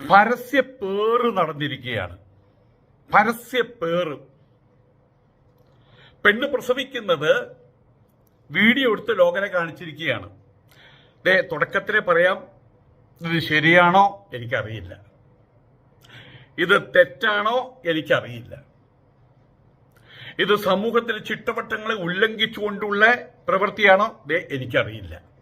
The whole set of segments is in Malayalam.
പരസ്യ പേറ് നടന്നിരിക്കുകയാണ്. പരസ്യ പേറ്. പെണ്ണ് പ്രസവിക്കുന്നത് വീഡിയോ എടുത്ത് ലോകനെ കാണിച്ചിരിക്കുകയാണ്. ദേ തുടക്കത്തിലെ പറയാം. ഇത് ശരിയാണോ? എനിക്കറിയില്ല. ഇത് തെറ്റാണോ? എനിക്കറിയില്ല. ഇത് സമൂഹത്തിലെ ചിട്ടവട്ടങ്ങളെ ഉല്ലംഘിച്ചുകൊണ്ടുള്ള പ്രവൃത്തിയാണോ? ദേ എനിക്കറിയില്ല.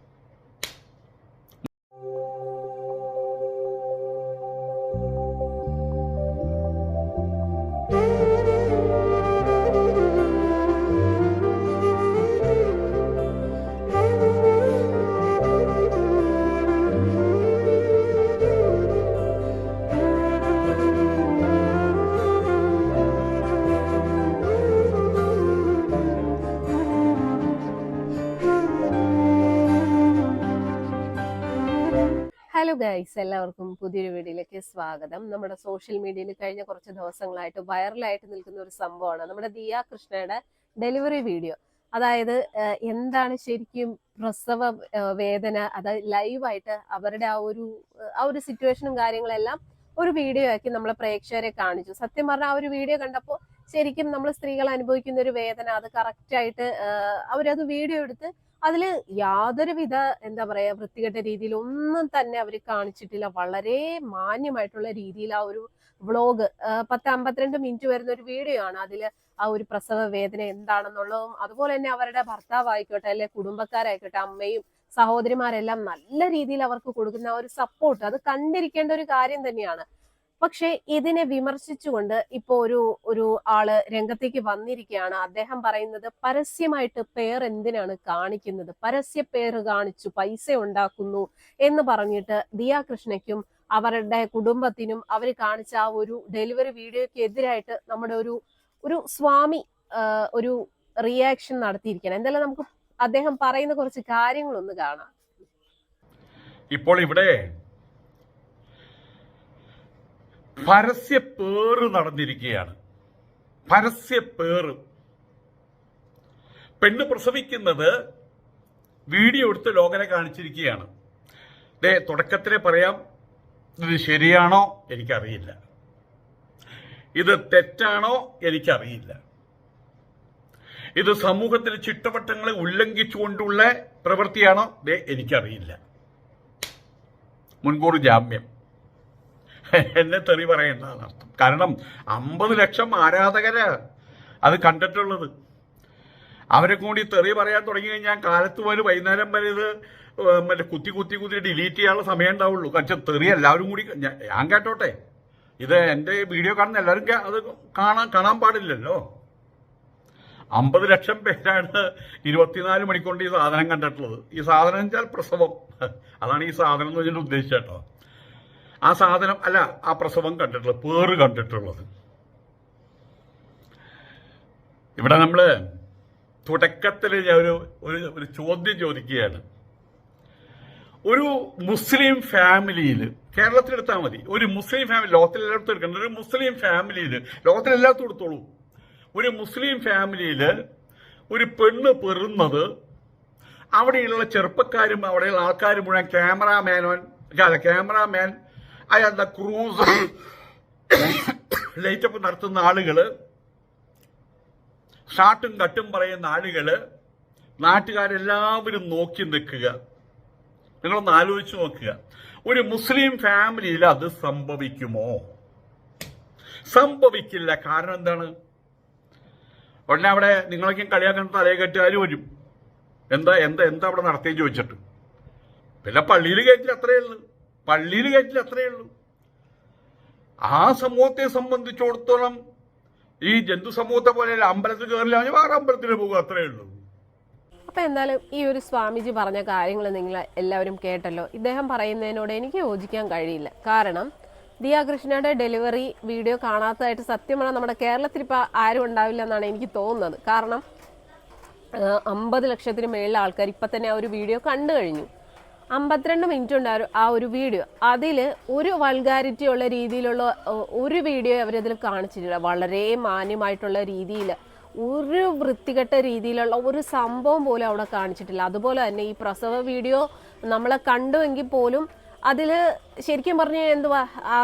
ഹലോ ഗൈസ് എല്ലാവർക്കും പുതിയൊരു വീഡിയോയിലേക്ക് സ്വാഗതം. നമ്മുടെ സോഷ്യൽ മീഡിയയിൽ കഴിഞ്ഞ കുറച്ച് ദിവസങ്ങളായിട്ട് വൈറലായിട്ട് നിൽക്കുന്ന ഒരു സംഭവമാണ് നമ്മുടെ ദിയ കൃഷ്ണയുടെ ഡെലിവറി വീഡിയോ. അതായത് എന്താണ് ശരിക്കും പ്രസവ വേദന അതായത് ലൈവായിട്ട് അവരുടെ ആ ഒരു ആ ഒരു സിറ്റുവേഷനും കാര്യങ്ങളെല്ലാം ഒരു വീഡിയോ ആക്കി നമ്മളെ പ്രേക്ഷകരെ കാണിച്ചു. സത്യം പറഞ്ഞാൽ ആ ഒരു വീഡിയോ കണ്ടപ്പോൾ ശരിക്കും നമ്മൾ സ്ത്രീകൾ അനുഭവിക്കുന്ന ഒരു വേദന അത് കറക്റ്റായിട്ട് അവരത് വീഡിയോ എടുത്ത് അതിൽ യാതൊരുവിധ എന്താ പറയാ വൃത്തികെട്ട രീതിയിൽ ഒന്നും തന്നെ അവർ കാണിച്ചിട്ടില്ല. വളരെ മാന്യമായിട്ടുള്ള രീതിയിൽ ആ ഒരു വ്ളോഗ് പത്ത് അമ്പത്തിരണ്ട് മിനിറ്റ് വരുന്ന ഒരു വീഡിയോ ആണ് അതിൽ ആ ഒരു പ്രസവ വേദന എന്താണെന്നുള്ളതും അതുപോലെ തന്നെ അവരുടെ ഭർത്താവായിക്കോട്ടെ അല്ലെ കുടുംബക്കാരായിക്കോട്ടെ അമ്മയും സഹോദരിമാരെല്ലാം നല്ല രീതിയിൽ അവർക്ക് കൊടുക്കുന്ന ആ ഒരു സപ്പോർട്ട് അത് കണ്ടിരിക്കേണ്ട ഒരു കാര്യം തന്നെയാണ്. പക്ഷെ ഇതിനെ വിമർശിച്ചുകൊണ്ട് ഇപ്പോ ഒരു ഒരു ആൾ രംഗത്തേക്ക് വന്നിരിക്കുകയാണ്. അദ്ദേഹം പറയുന്നത് പരസ്യമായിട്ട് പേർ എന്തിനാണ് കാണിക്കുന്നത്? പരസ്യ പേര് കാണിച്ചു പൈസ ഉണ്ടാക്കുന്നു എന്ന് പറഞ്ഞിട്ട് ദിയാ കൃഷ്ണയ്ക്കും അവരുടെ കുടുംബത്തിനും അവർ കാണിച്ച ആ ഒരു ഡെലിവറി വീഡിയോയ്ക്ക് എതിരായിട്ട് നമ്മുടെ ഒരു ഒരു സ്വാമി ഒരു റിയാക്ഷൻ നടത്തിയിരിക്കണം എന്തായാലും നമുക്ക് അദ്ദേഹം പറയുന്ന കുറച്ച് കാര്യങ്ങളൊന്ന് കാണാം. ഇപ്പോൾ ഇവിടെ പരസ്യ പേറ് നടന്നിരിക്കുകയാണ്. പരസ്യ പേറ്. പെണ്ണ് പ്രസവിക്കുന്നത് വീഡിയോ എടുത്ത് ലോകനെ കാണിച്ചിരിക്കുകയാണ്. ദേ തുടക്കത്തിലെ പറയാം. ഇത് ശരിയാണോ? എനിക്കറിയില്ല. ഇത് തെറ്റാണോ? എനിക്കറിയില്ല. ഇത് സമൂഹത്തിലെ ചിട്ടവട്ടങ്ങളെ ഉല്ലംഘിച്ചുകൊണ്ടുള്ള പ്രവൃത്തിയാണോ? ദേ എനിക്കറിയില്ല. മുൻകൂർ ജാമ്യം. എന്നെ തെറി പറയുന്നതാണ് അർത്ഥം. കാരണം അമ്പത് ലക്ഷം ആരാധകര് അത് കണ്ടിട്ടുള്ളത്. അവരെ കൂടി തെറി പറയാൻ തുടങ്ങി കഴിഞ്ഞാൽ കാലത്ത് പോലും വൈകുന്നേരം വരെ ഇത് മറ്റേ കുത്തി കുത്തി കുത്തി ഡിലീറ്റ് ചെയ്യാനുള്ള സമയം ഉണ്ടാവുള്ളൂ. കാരണം തെറി എല്ലാവരും കൂടി ഞാൻ കേട്ടോട്ടെ. ഇത് എന്റെ വീഡിയോ കാണുന്ന എല്ലാവരും അത് കാണാൻ കാണാൻ പാടില്ലല്ലോ. അമ്പത് ലക്ഷം പേരാണ് ഇരുപത്തിനാല് മണിക്കൊണ്ട് ഈ സാധനം കണ്ടിട്ടുള്ളത്. ഈ സാധനം വെച്ചാൽ പ്രസവം. അതാണ് ഈ സാധനം എന്ന് വെച്ചിട്ട് ഉദ്ദേശിച്ചേട്ടോ ആ സാധനം അല്ല ആ പ്രസവം കണ്ടിട്ടുള്ളത് പേറ് കണ്ടിട്ടുള്ളത്. ഇവിടെ നമ്മൾ തുടക്കത്തിൽ ഞാൻ ഒരു ഒരു ചോദ്യം ചോദിക്കുകയാണ്. ഒരു മുസ്ലിം ഫാമിലിയിൽ കേരളത്തിലെടുത്താൽ മതി. ഒരു മുസ്ലിം ഫാമിലി ലോകത്തിലെല്ലായിടത്തും എടുക്കേണ്ട. ഒരു മുസ്ലിം ഫാമിലിയിൽ ലോകത്തിലെല്ലായിടത്തും എടുത്തോളൂ. ഒരു മുസ്ലിം ഫാമിലിയിൽ ഒരു പെണ്ണ് പെറുന്നത് അവിടെയുള്ള ചെറുപ്പക്കാരും അവിടെയുള്ള ആൾക്കാരും മുഴുവൻ ക്യാമറാമാനോൻ അല്ല ക്യാമറാമാൻ അയാളുടെ ക്രൂസ് ലൈറ്റപ്പ് നടത്തുന്ന ആളുകൾ ഷാട്ടും കട്ടും പറയുന്ന ആളുകൾ നാട്ടുകാരെല്ലാവരും നോക്കി നിൽക്കുക. നിങ്ങളൊന്ന് ആലോചിച്ച് നോക്കുക. ഒരു മുസ്ലിം ഫാമിലിയിൽ അത് സംഭവിക്കുമോ? സംഭവിക്കില്ല. കാരണം എന്താണ്? ഉടനെ അവിടെ നിങ്ങളൊക്കെ കളിയാക്കാൻ തലയെ വരും. എന്താ എന്താ എന്താ അവിടെ നടത്തിയെന്ന് ചോദിച്ചിട്ട്? പിന്നെ പള്ളിയിൽ കയറ്റില്ല അത്രയേ ഉള്ളൂ. പള്ളിയിൽ കയറ്റില്ല അത്രയേ ഉള്ളൂ. ആ സമൂഹത്തെ സംബന്ധിച്ചിടത്തോളം ഈ ജന്തു സമൂഹത്തെ പോലെ അമ്പലത്തിൽ കയറില്ല വേറെ അമ്പലത്തിൽ പോകും അത്രയേ ഉള്ളൂ. അപ്പൊ എന്തായാലും ഈ ഒരു സ്വാമിജി പറഞ്ഞ കാര്യങ്ങൾ നിങ്ങൾ എല്ലാവരും കേട്ടല്ലോ. ഇദ്ദേഹം പറയുന്നതിനോട് എനിക്ക് യോജിക്കാൻ കഴിയില്ല. കാരണം ദിയ കൃഷ്ണയുടെ ഡെലിവറി വീഡിയോ കാണാത്തതായിട്ട് സത്യമാണ് നമ്മുടെ കേരളത്തിൽ ഇപ്പൊ ആരും ഉണ്ടാവില്ല എന്നാണ് എനിക്ക് തോന്നുന്നത്. കാരണം അമ്പത് ലക്ഷത്തിന് മേളിൽ ആൾക്കാർ ഇപ്പൊ തന്നെ ആ ഒരു വീഡിയോ കണ്ടു കഴിഞ്ഞു. അമ്പത്തിരണ്ട് മിനിറ്റ് ഉണ്ട് ആ ഒരു- വീഡിയോ അതിൽ ഒരു വൾഗാരിറ്റി ഉള്ള രീതിയിലുള്ള ഒരു വീഡിയോ അവരതിൽ കാണിച്ചിട്ടില്ല. വളരെ മാന്യമായിട്ടുള്ള രീതിയിൽ ഒരു വൃത്തികെട്ട രീതിയിലുള്ള ഒരു സംഭവം പോലും അവിടെ കാണിച്ചിട്ടില്ല. അതുപോലെ തന്നെ ഈ പ്രസവ വീഡിയോ നമ്മളെ കണ്ടുവെങ്കിൽ പോലും അതിൽ ശരിക്കും പറഞ്ഞു കഴിഞ്ഞാൽ എന്തുവാ ആ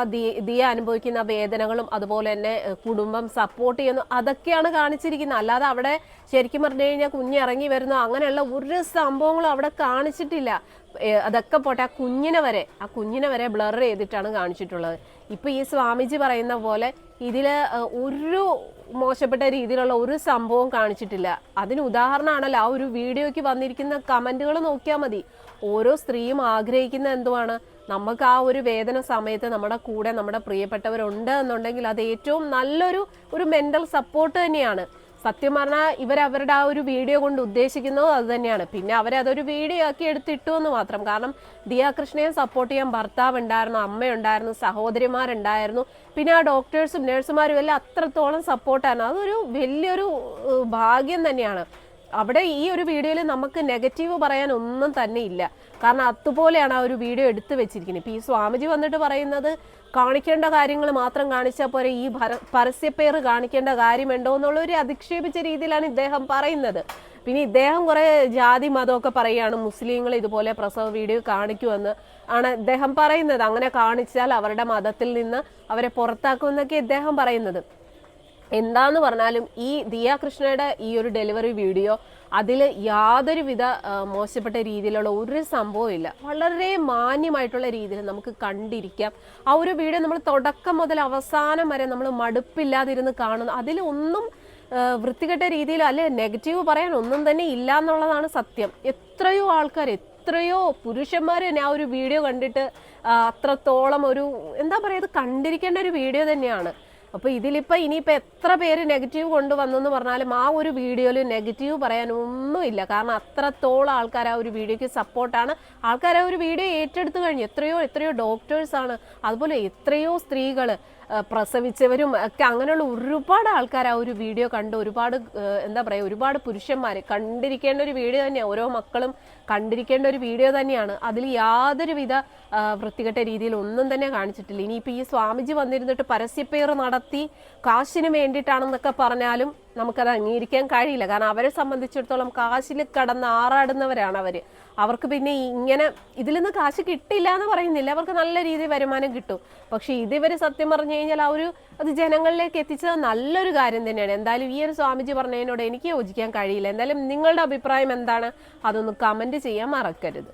ദിയ അനുഭവിക്കുന്ന വേദനകളും അതുപോലെ തന്നെ കുടുംബം സപ്പോർട്ട് ചെയ്യുന്നു അതൊക്കെയാണ് കാണിച്ചിരിക്കുന്നത്. അല്ലാതെ അവിടെ ശരിക്കും പറഞ്ഞു കഴിഞ്ഞാൽ കുഞ്ഞ് ഇറങ്ങി വരുന്നു അങ്ങനെയുള്ള ഒരു സംഭവങ്ങളും അവിടെ കാണിച്ചിട്ടില്ല. അതൊക്കെ പോട്ടെ ആ കുഞ്ഞിനെ വരെ ആ കുഞ്ഞിനെ വരെ ബ്ലർ ചെയ്തിട്ടാണ് കാണിച്ചിട്ടുള്ളത്. ഇപ്പൊ ഈ സ്വാമിജി പറയുന്ന പോലെ ഇതിൽ ഒരു മോശപ്പെട്ട രീതിയിലുള്ള ഒരു സംഭവം കാണിച്ചിട്ടില്ല. അതിന് ഉദാഹരണമാണല്ലോ ആ ഒരു വീഡിയോയ്ക്ക് വന്നിരിക്കുന്ന കമന്റുകൾ നോക്കിയാൽ മതി. ഓരോ സ്ത്രീയും ആഗ്രഹിക്കുന്ന എന്തുവാണ്? നമുക്ക് ആ ഒരു വേദന സമയത്ത് നമ്മുടെ കൂടെ നമ്മുടെ പ്രിയപ്പെട്ടവരുണ്ട് എന്നുണ്ടെങ്കിൽ അത് ഏറ്റവും നല്ലൊരു ഒരു മെന്റൽ സപ്പോർട്ട് തന്നെയാണ്. സത്യം പറഞ്ഞാൽ ഇവരവരുടെ ആ ഒരു വീഡിയോ കൊണ്ട് ഉദ്ദേശിക്കുന്നത് അത് തന്നെയാണ്. പിന്നെ അവരതൊരു വീഡിയോ ആക്കി എടുത്തിട്ടു എന്ന് മാത്രം. കാരണം ദിയാകൃഷ്ണയെ സപ്പോർട്ട് ചെയ്യാൻ ഭർത്താവ് ഉണ്ടായിരുന്നു അമ്മയുണ്ടായിരുന്നു സഹോദരിമാരുണ്ടായിരുന്നു. പിന്നെ ആ ഡോക്ടേഴ്സും നഴ്സുമാരും എല്ലാം അത്രത്തോളം സപ്പോർട്ടായിരുന്നു അതൊരു വലിയൊരു ഭാഗ്യം തന്നെയാണ്. അവിടെ ഈ ഒരു വീഡിയോയിൽ നമുക്ക് നെഗറ്റീവ് പറയാൻ ഒന്നും തന്നെ ഇല്ല. കാരണം അതുപോലെയാണ് ആ ഒരു വീഡിയോ എടുത്തു വെച്ചിരിക്കുന്നത്. ഇപ്പൊ ഈ സ്വാമിജി വന്നിട്ട് പറയുന്നത് കാണിക്കേണ്ട കാര്യങ്ങൾ മാത്രം കാണിച്ചാൽ പോരെ? ഈ പരസ്യപ്പേര് കാണിക്കേണ്ട കാര്യമുണ്ടോ എന്നുള്ള ഒരു അധിക്ഷേപിച്ച രീതിയിലാണ് ഇദ്ദേഹം പറയുന്നത്. പിന്നെ ഇദ്ദേഹം കുറെ ജാതി മതമൊക്കെ പറയുകയാണ്. മുസ്ലിങ്ങൾ ഇതുപോലെ പ്രസവ വീഡിയോ കാണിക്കുമെന്ന് ആണ് ഇദ്ദേഹം പറയുന്നത്. അങ്ങനെ കാണിച്ചാൽ അവരുടെ മതത്തിൽ നിന്ന് അവരെ പുറത്താക്കുമെന്നൊക്കെ ഇദ്ദേഹം പറയുന്നത്. എന്താന്ന് പറഞ്ഞാലും ഈ ദിയ കൃഷ്ണയുടെ ഈ ഒരു ഡെലിവറി വീഡിയോ അതിൽ യാതൊരുവിധ വിധ മോശപ്പെട്ട രീതിയിലുള്ള ഒരു സംഭവവും ഇല്ല. വളരെ മാന്യമായിട്ടുള്ള രീതിയിൽ നമുക്ക് കണ്ടിരിക്കാം. ആ ഒരു വീഡിയോ നമ്മൾ തുടക്കം മുതൽ അവസാനം വരെ നമ്മൾ മടുപ്പില്ലാതിരുന്ന് കാണുന്നു അതിലൊന്നും വൃത്തികെട്ട രീതിയിൽ അല്ലെ നെഗറ്റീവ് പറയാൻ ഒന്നും തന്നെ ഇല്ല എന്നുള്ളതാണ് സത്യം. എത്രയോ ആൾക്കാർ എത്രയോ പുരുഷന്മാർ തന്നെ ആ ഒരു വീഡിയോ കണ്ടിട്ട് അത്രത്തോളം ഒരു എന്താ പറയുക ഇത് കണ്ടിരിക്കേണ്ട ഒരു വീഡിയോ തന്നെയാണ്. അപ്പൊ ഇതിലിപ്പോ ഇനിയിപ്പോൾ എത്ര പേര് നെഗറ്റീവ് കൊണ്ടുവന്നെന്ന് പറഞ്ഞാലും ആ ഒരു വീഡിയോയിൽ നെഗറ്റീവ് പറയാനൊന്നുമില്ല. കാരണം അത്രത്തോളം ആൾക്കാർ ആ ഒരു വീഡിയോക്ക് സപ്പോർട്ടാണ് ആൾക്കാർ ആ ഒരു വീഡിയോ ഏറ്റെടുത്തു കഴിഞ്ഞു. എത്രയോ എത്രയോ ഡോക്ടേഴ്സ് ആണ്. അതുപോലെ എത്രയോ സ്ത്രീകൾ പ്രസവിച്ചവരും ഒക്കെ അങ്ങനെയുള്ള ഒരുപാട് ആൾക്കാർ ആ ഒരു വീഡിയോ കണ്ട് ഒരുപാട് എന്താ പറയുക ഒരുപാട് പുരുഷന്മാർ കണ്ടിരിക്കേണ്ട ഒരു വീഡിയോ തന്നെയാണ് ഓരോ മക്കളും കണ്ടിരിക്കേണ്ട ഒരു വീഡിയോ തന്നെയാണ്. അതിൽ യാതൊരുവിധ വൃത്തികെട്ട രീതിയിൽ ഒന്നും തന്നെ കാണിച്ചിട്ടില്ല. ഇനിയിപ്പോൾ ഈ സ്വാമിജി വന്നിരുന്നിട്ട് പരസ്യപ്പേർ നടത്തി കാശിന് വേണ്ടിയിട്ടാണെന്നൊക്കെ പറഞ്ഞാലും നമുക്കത് അംഗീകരിക്കാൻ കഴിയില്ല. കാരണം അവരെ സംബന്ധിച്ചിടത്തോളം കാശിൽ കടന്ന് ആറാടുന്നവരാണ് അവർ അവർക്ക് പിന്നെ ഇങ്ങനെ ഇതിൽ നിന്ന് കാശ് കിട്ടില്ല എന്ന് പറയുന്നില്ല. അവർക്ക് നല്ല രീതിയിൽ വരുമാനം കിട്ടും. പക്ഷെ ഇതിവർ സത്യം പറഞ്ഞു കഴിഞ്ഞാൽ ആ ഒരു അത് ജനങ്ങളിലേക്ക് എത്തിച്ചത് നല്ലൊരു കാര്യം തന്നെയാണ്. എന്തായാലും ഈ ഒരു സ്വാമിജി പറഞ്ഞതിനോട് എനിക്ക് യോജിക്കാൻ കഴിയില്ല. എന്തായാലും നിങ്ങളുടെ അഭിപ്രായം എന്താണ്? അതൊന്ന് കമന്റ് ചെയ്യാൻ മറക്കരുത്.